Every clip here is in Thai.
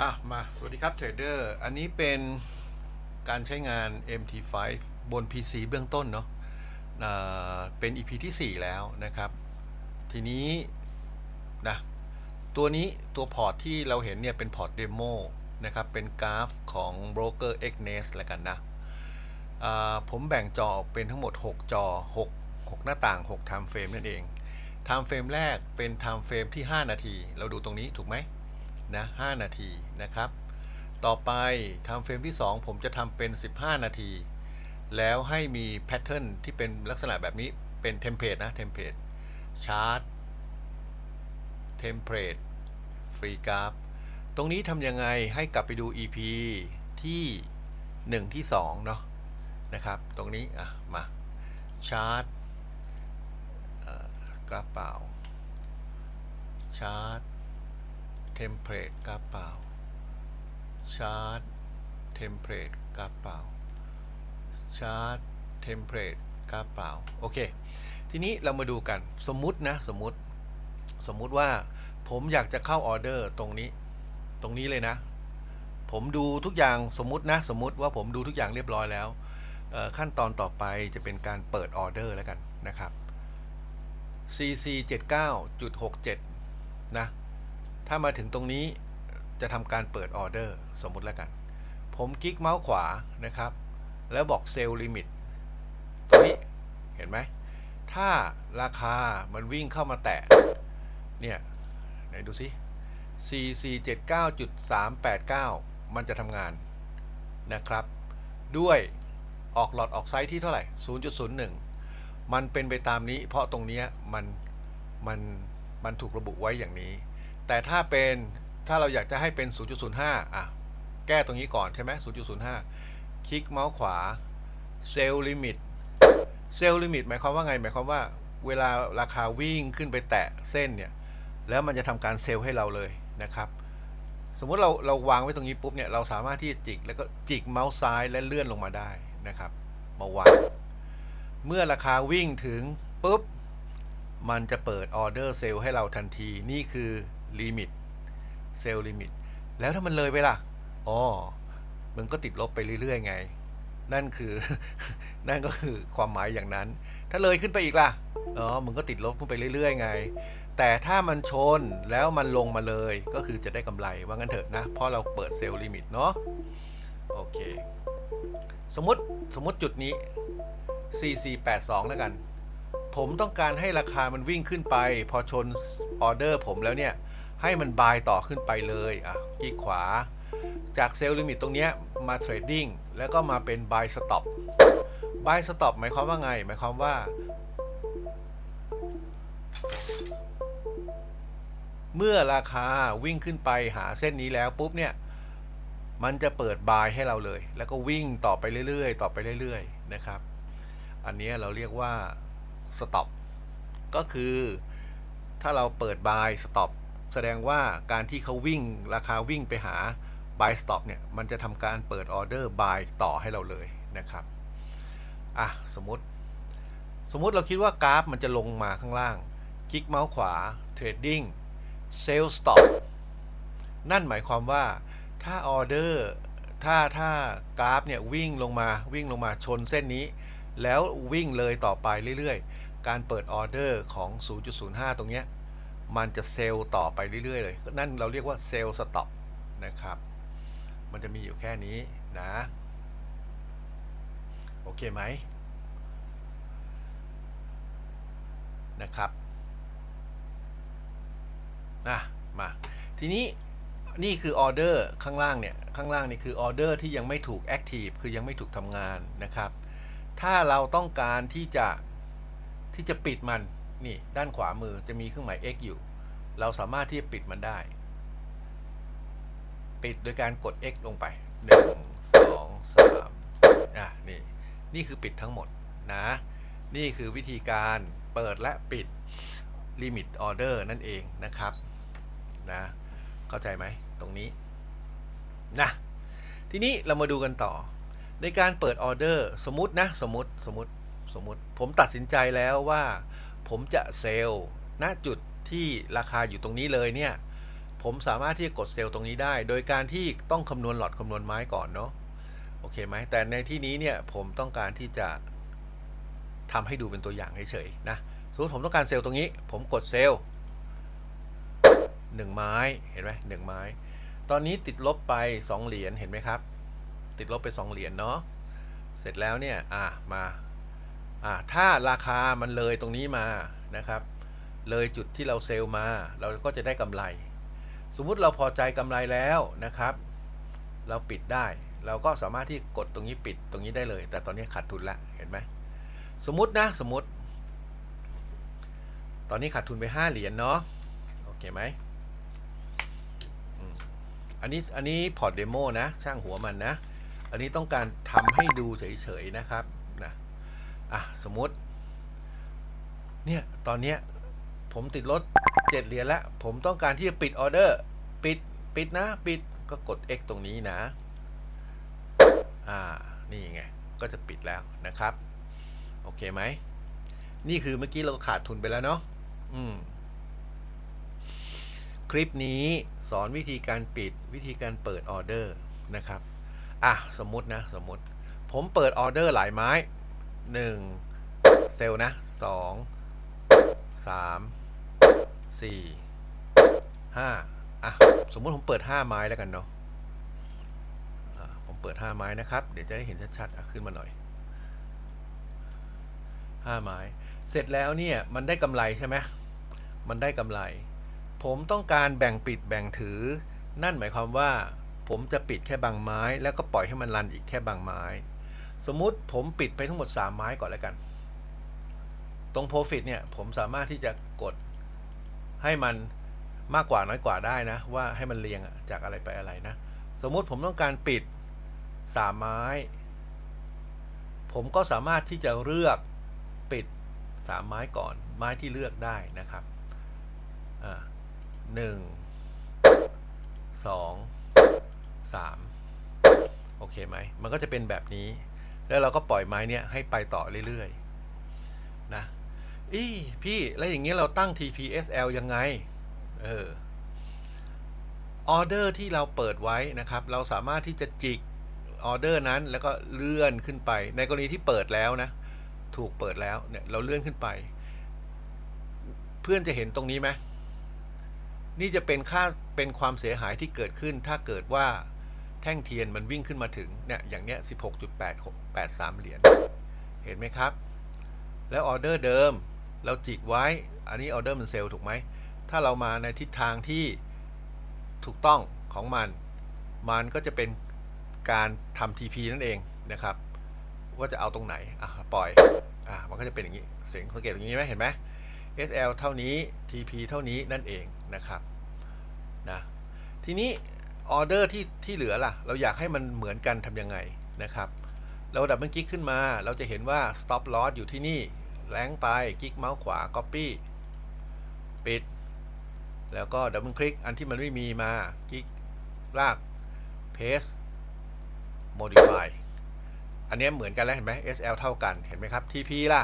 อะมา สวัสดีครับเทรดเดอร์ อันนี้เป็นการใช้งาน MT5 บน PC เบื้องต้นเนาะเป็น EP ที่ 4 แล้วนะครับ ทีนี้นะตัวนี้ตัวพอร์ตที่เราเห็นเนี่ยเป็นพอร์ตเดโมนะครับ เป็นกราฟของโบรกเกอร์ x n e s แล้วกันนะผมแบ่งจอออกเป็นทั้งหมด 6 จอ 6 6 หน้าต่าง 6 time frame นั่นเอง time frame แรกเป็น time frame ที่ 5 นาที เราดูตรงนี้ถูกไหม นะ5นาทีนะครับ ต่อไปทำเฟรมที่ 2 ผมจะทำเป็น 15 นาที แล้วให้มีแพทเทิร์นที่เป็นลักษณะแบบนี้เป็นเทมเพลตนะเทมเพลตชาร์ตเทมเพลตฟรีกราฟตรงนี้ทำยังไงให้กลับไปดู EP ที่ 1 ที่ 2 เนาะนะครับ ตรงนี้อะมาชาร์ตกราฟเปล่าชาร์ต เทมเพลตกราฟเปล่าชาร์ตเทมเพลตกราฟเปล่าชาร์ตเทมเพลตกราฟเปล่าโอเค ทีนี้เรามาดูกันสมมุตินะสมมุติสมมุติว่าผมอยากจะเข้าออเดอร์ตรงนี้ ตรงนี้เลยนะ ผมดูทุกอย่างสมมุตินะ สมมุติว่าผมดูทุกอย่างเรียบร้อยแล้ว ขั้นตอนต่อไปจะเป็นการเปิดออเดอร์แล้วกันนะครับ cc 79.67นะ ถ้ามาถึงตรงนี้จะทำการเปิดออเดอร์สมมุติแล้วกัน ผมคลิกเมาส์ขวานะครับ แล้วบอกเซลล์ลิมิตตรงนี้เห็นไหม ถ้าราคามันวิ่งเข้ามาแตะเนี่ยไหนดูสิ CC 79.389 มันจะทำงานนะครับ ด้วยออกหลอดออกไซส์ที่เท่าไหร่ 0.01 มันเป็นไปตามนี้ เพราะตรงนี้มันมันมันถูกระบุไว้อย่างนี้ แต่ถ้าเป็นถ้าเราอยากจะให้เป็น 0.05 อะ แก้ตรงนี้ก่อนใช่ไหม0.05 คลิกเมาส์ขวาเซลล์ลิมิตเซลล์ลิมิตหมายความว่าไง หมายความว่า เวลาราคาวิ่งขึ้นไปแตะเส้นเนี่ย แล้วมันจะทำการเซลล์ให้เราเลยนะครับ สมมุติเราเราวางไว้ตรงนี้ปุ๊บเนี่ย เราสามารถที่จะจิกแล้วก็จิกเมาส์ซ้ายและเลื่อนลงมาได้นะครับ มาวาง เมื่อราคาวิ่งถึงปุ๊บ มันจะเปิดออเดอร์เซลล์ให้เราทันที นี่คือ ลิมิตเซลล์ลิมิตแล้วถ้ามันเลยไปล่ะ อ๋อมึงก็ติดลบไปเรื่อยๆไง นั่นคือ นั่นก็คือความหมายอย่างนั้น ถ้าเลยขึ้นไปอีกล่ะ อ๋อมึงก็ติดลบขึ้นไปเรื่อยๆไง แต่ถ้ามันชนแล้วมันลงมาเลย ก็คือจะได้กำไร ว่างั้นเถอะนะ เพราะเราเปิดเซลล์ลิมิตเนาะ โอเค สมมติ สมมติจุดนี้ CC82 แล้วกัน ผมต้องการให้ราคามันวิ่งขึ้นไป พอชนออเดอร์ผมแล้วเนี่ย ให้มันบายต่อขึ้นไปเลยอะคลิกขวา จากเซลล์ลิมิตตรงเนี้ยมาเทรดดิ้งแล้วก็มาเป็น buy stop buy stop หมายความว่าไง หมายความว่า เมื่อราคาวิ่งขึ้นไปหาเส้นนี้แล้วปุ๊บเนี่ย มันจะเปิดบายให้เราเลย แล้วก็วิ่งต่อไปเรื่อยๆ ต่อไปเรื่อยๆ นะครับ อันนี้เราเรียกว่า stop ก็คือถ้าเราเปิด buy stop แสดงว่าการที่เขาวิ่งราคาวิ่งไปหา buy stop เนี่ย มันจะทำการเปิดออเดอร์ buy ต่อให้เราเลยนะครับ อะ สมมติ สมมติเราคิดว่ากราฟมันจะลงมาข้างล่าง คลิกเมาส์ขวา trading sell stop นั่นหมายความว่าถ้าออเดอร์ถ้าถ้ากราฟเนี่ยวิ่งลงมาวิ่งลงมาชนเส้นนี้ แล้ววิ่งเลยต่อไปเรื่อยๆ การเปิดออเดอร์ของ 0.05 ตรงเนี้ย มันจะเซลล์ต่อไปเรื่อยๆ เลย นั่นเราเรียกว่าเซลล์สต็อปนะครับ มันจะมีอยู่แค่นี้นะ โอเคไหมนะครับอะมา ทีนี้นี่คือออเดอร์ข้างล่างเนี่ย ข้างล่างนี่คือออเดอร์ที่ยังไม่ถูกแอคทีฟคือยังไม่ถูกทำงานนะครับ ถ้าเราต้องการที่จะที่จะปิดมัน นี่ด้านขวามือจะมีเครื่องหมาย x อยู่ เราสามารถที่จะปิดมันได้ ปิดโดยการกด x ลงไป1 2 3อะนี่นี่คือปิดทั้งหมดนะ นี่คือวิธีการเปิดและปิด Limit Order นั่นเองนะครับนะเข้าใจไหมตรงนี้นะทีนี้เรามาดูกันต่อ ในการเปิดออเดอร์สมมตินะสมมติสมมติสมมติผมตัดสินใจแล้วว่า ผมจะเซลล์ณจุดที่ราคาอยู่ตรงนี้เลยเนี่ย ผมสามารถที่จะกดเซลล์ตรงนี้ได้ โดยการที่ต้องคำนวณหลอดคำนวณไม้ก่อนเนาะโอเคไหมแต่ในที่นี้เนี่ยผมต้องการที่จะทำให้ดูเป็นตัวอย่างเฉยๆนะสมมติผมต้องการเซลล์ตรงนี้ ผมกดเซลล์หนึ่งไม้เห็นไหมหนึ่งไม้ ตอนนี้ติดลบไป2เหรียญเห็นไหมครับ ติดลบไป2เหรียญเนาะเสร็จแล้วเนี่ยอะมา ถ้าราคามันเลยตรงนี้มานะครับ เลยจุดที่เราเซลล์มา เราก็จะได้กำไร สมมุติเราพอใจกำไรแล้วนะครับ เราปิดได้ เราก็สามารถที่กดตรงนี้ปิดตรงนี้ได้เลย แต่ตอนนี้ขาดทุนแล้วเห็นไหมสมมตินะสมมติ ตอนนี้ขาดทุนไป 5 เหรียญเนาะโอเคไหมอืมอันนี้อันนี้พอร์ตเดโมนะช่างหัวมันนะ อันนี้ต้องการทำให้ดูเฉยๆนะครับนะ อะสมมติ เนี่ย ตอนเนี้ยผมติดลด7เหรียญแล้ว ผมต้องการที่จะปิดออเดอร์ ปิดปิดนะ ปิดก็กด X ตรงนี้นะ อ่า นี่ไง ก็จะปิดแล้วนะครับ โอเคไหม นี่คือเมื่อกี้เราขาดทุนไปแล้วเนาะอืมคลิปนี้สอนวิธีการปิดวิธีการเปิดออเดอร์นะครับ อะ สมมตินะ สมมติ ผมเปิดออเดอร์หลายไม้ 1เซลล์นะ2 3 4 5อะ สมมติผมเปิด5ไม้แล้วกันเนาะผมเปิด5ไม้นะครับ เดี๋ยวจะได้เห็นชัดๆขึ้นมาหน่อย5ไม้ เสร็จแล้วเนี่ย มันได้กำไรใช่ไหมมันได้กำไร ผมต้องการแบ่งปิดแบ่งถือ นั่นหมายความว่า ผมจะปิดแค่บางไม้ แล้วก็ปล่อยให้มันรันอีกแค่บางไม้ สมมุติผมปิดไปทั้งหมด 3 ไม้ก่อนแล้วกัน ตรง Profit เนี่ย ผมสามารถที่จะกดให้มันมากกว่าน้อยกว่าได้นะ ว่าให้มันเรียงจากอะไรไปอะไรนะ สมมุติผมต้องการปิด 3 ไม้ ผมก็สามารถที่จะเลือกปิด 3 ไม้ก่อน ไม้ที่เลือกได้นะครับหนึ่งสองสามโอเคไหม มันก็จะเป็นแบบนี้ แล้วเราก็ปล่อยไม้เนี่ยให้ไปต่อเรื่อยๆนะอีพี่แล้วอย่างเงี้ยเราตั้ง TPSL ยังไง เออออเดอร์ที่เราเปิดไว้นะครับ เราสามารถที่จะจิกออเดอร์นั้นแล้วก็เลื่อนขึ้นไป ในกรณีที่เปิดแล้วนะ ถูกเปิดแล้วเนี่ยเราเลื่อนขึ้นไป เพื่อนจะเห็นตรงนี้ไหมนี่จะเป็นค่าเป็นความเสียหายที่เกิดขึ้นถ้าเกิดว่า แท่งเทียนมันวิ่งขึ้นมาถึงเนี่ยอย่างเนี้ย16.8683เหรียญเห็นไหมครับ แล้วออเดอร์เดิมเราจิกไว้ อันนี้ออเดอร์มันเซลล์ถูกไหม ถ้าเรามาในทิศทางที่ถูกต้องของมัน มันก็จะเป็นการทำ TP นั่นเองนะครับ ว่าจะเอาตรงไหน อะ ปล่อย อะ มันก็จะเป็นอย่างนี้ เสียงสังเกตอย่างนี้ไหมเห็นไหม SL เท่านี้ TP เท่านี้นั่นเองนะครับ นะ ทีนี้ ออเดอร์ที่ที่เหลือล่ะ เราอยากให้มันเหมือนกันทำยังไงนะครับ เราดับเบิลคลิกขึ้นมา เราจะเห็นว่า stop loss อยู่ที่นี่ แรงไปคลิกเมาส์ขวา copy ปิด แล้วก็ดับเบิลคลิกอันที่มันไม่มีมาคลิกลาก paste modify อันนี้เหมือนกันแล้วเห็นไหม SL เท่ากัน เห็นไหมครับ TP ล่ะ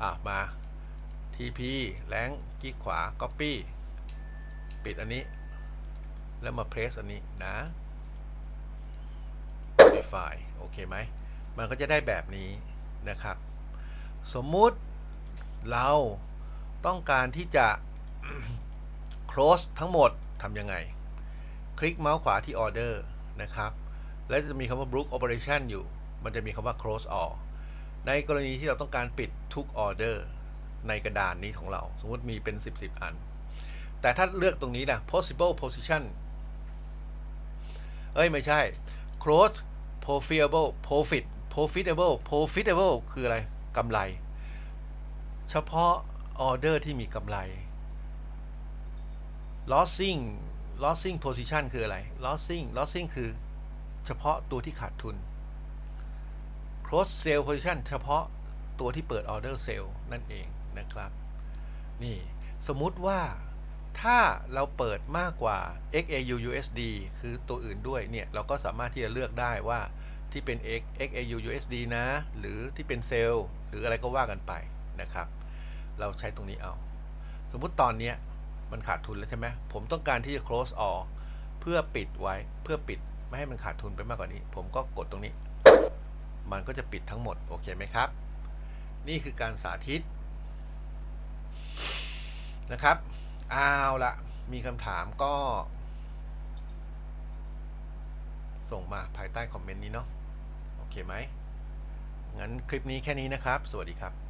อะ มา TP แรงคลิกขวา Copy ปิดอันนี้ แล้วมา Press อันนี้นะ Modify โอเคไหม มันก็จะได้แบบนี้นะครับ สมมุติเราต้องการที่จะ close ทั้งหมดทำยังไง คลิกเมาส์ขวาที่ Order นะครับ แล้วจะมีคำว่า Brook Operation อยู่ มันจะมีคำว่า close all ในกรณีที่เราต้องการปิดทุก Order ในกระดานนี้ของเรา สมมติมีเป็น 10 10 อัน แต่ถ้าเลือกตรงนี้นะ possible position เอ้ยไม่ใช่ close profitable profit profitable profitable คืออะไรกำไร เฉพาะออเดอร์ที่มีกำไร losing losing position คืออะไร losing losing คือเฉพาะตัวที่ขาดทุน close sale position เฉพาะตัวที่เปิดออเดอร์เซลล์นั่นเองนะครับ นี่สมมุติว่า ถ้าเราเปิดมากกว่า XAU USD คือตัวอื่นด้วยเนี่ยเราก็สามารถที่จะเลือกได้ว่าที่เป็น X XAU USD นะ หรือที่เป็นเซลล์หรืออะไรก็ว่ากันไปนะครับ เราใช้ตรงนี้เอา สมมุติตอนเนี้ยมันขาดทุนแล้วใช่ไหมผมต้องการที่จะ close all เพื่อปิดไว้เพื่อปิดไม่ให้มันขาดทุนไปมากกว่านี้ ผมก็กดตรงนี้ มันก็จะปิดทั้งหมด โอเคไหมครับ นี่คือการสาธิตนะครับ อาวละมีคำถามก็ ส่งมาภายใต้คอมเมนต์นี้เนาะโอเคไหมงั้นคลิปนี้แค่นี้นะครับ สวัสดีครับ